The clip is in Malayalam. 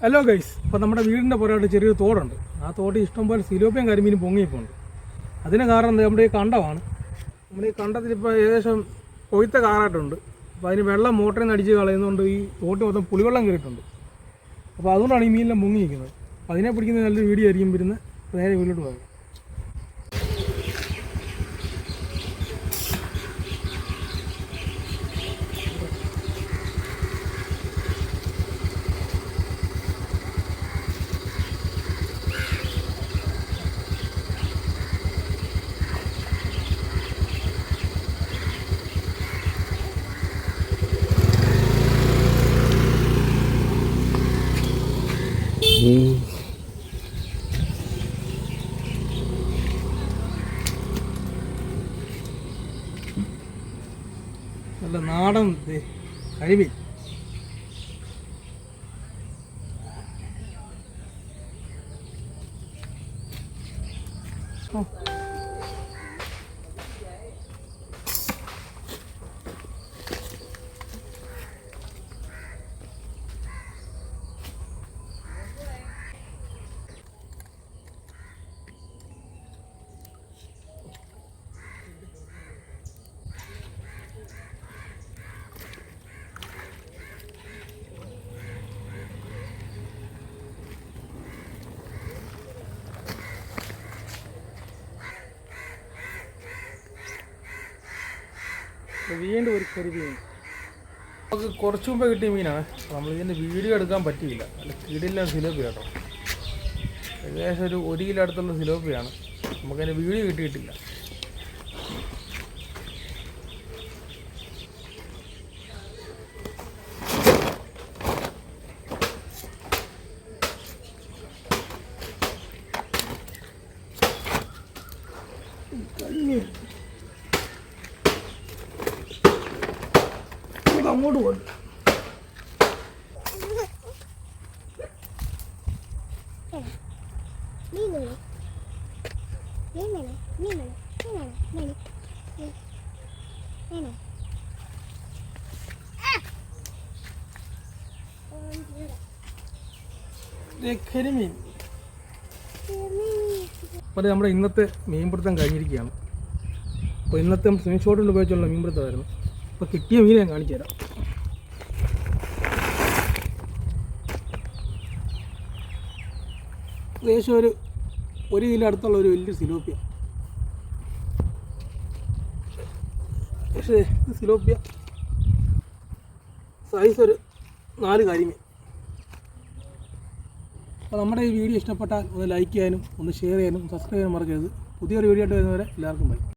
ഹലോ ഗൈസ് അപ്പോൾ നമ്മുടെ വീടിന്റെ പുറകോട്ട് ചെറിയൊരു തോടുണ്ട്. ആ തോട്ടിൽ ഇഷ്ടംപോലെ സിലോപ്പിയും കരിമീനും പൊങ്ങിയിപ്പോണ്ട് അതിന് കാരണം നമ്മുടെ ഈ കണ്ടമാണ്. നമ്മുടെ ഈ കണ്ടത്തിൽ ഇപ്പോൾ ഏകദേശം കൊയ്ത്ത കാറായിട്ടുണ്ട്. അപ്പോൾ അതിന് വെള്ളം മോട്ടറിൽ നിന്ന് അടിച്ച് കളയുന്നതുകൊണ്ട് ഈ തോട്ടിൽ മൊത്തം പുളിവെള്ളം കയറിയിട്ടുണ്ട്. അപ്പോൾ അതുകൊണ്ടാണ് ഈ മീനെല്ലാം മുങ്ങിയിരിക്കുന്നത് അപ്പോൾ അതിനെ പിടിക്കുന്ന നല്ലൊരു വീഡിയോ ആയിരിക്കും വരുന്നത്. നേരെ വീട്ടിലോട്ട് പോകാം. നല്ല നാടൻ ദേ കരിമീൻ. വീണ്ടും ഒരു കരുതി നമുക്ക് കുറച്ച് മുമ്പേ കിട്ടിയ മീനാണ്. നമ്മൾ ഇതിന്റെ വീഡിയോ എടുക്കാൻ പറ്റിയില്ല. അല്ല കിടില്ല സിലോപ്പി കേട്ടോ. ഏകദേശം ഒരു ഒരു കിലോ അടുത്തുള്ള സിലോപ്പിയാണ്. നമുക്കതിന്റെ വീഡിയോ കിട്ടിയിട്ടില്ല. കരിമീൻ അങ്ങോട്ട് ദേ കരിമീൻ. അപ്പോൾ നമ്മുടെ ഇന്നത്തെ മീൻപിടുത്തം കഴിഞ്ഞിരിക്കുകയാണ്. അപ്പോൾ ഇന്നത്തെ സ്ക്രീൻഷോട്ടിൽ ഷോട്ടിൽ ഉപയോഗിച്ചുള്ള മീൻപിടുത്തമായിരുന്നു. അപ്പോൾ കിട്ടിയ മീൻ ഞാൻ കാണിച്ചു തരാം. ഏകദേശം ഒരു ഒരു കിലോ അടുത്തുള്ള ഒരു വലിയ സിലോപ്പിയ. പക്ഷേ സിലോപ്പിയ. സൈസ് ഒരു നാല് കാര്യങ്ങൾ അപ്പോൾ നമ്മുടെ ഈ വീഡിയോ ഇഷ്ടപ്പെട്ടാൽ ഒന്ന് ലൈക്ക് ചെയ്യാനും ഒന്ന് ഷെയർ ചെയ്യാനും സബ്സ്ക്രൈബ് ചെയ്യാനും മറക്കരുത്. പുതിയൊരു വീഡിയോ ആയിട്ട് വരുന്നവരെ എല്ലാവർക്കും ബൈ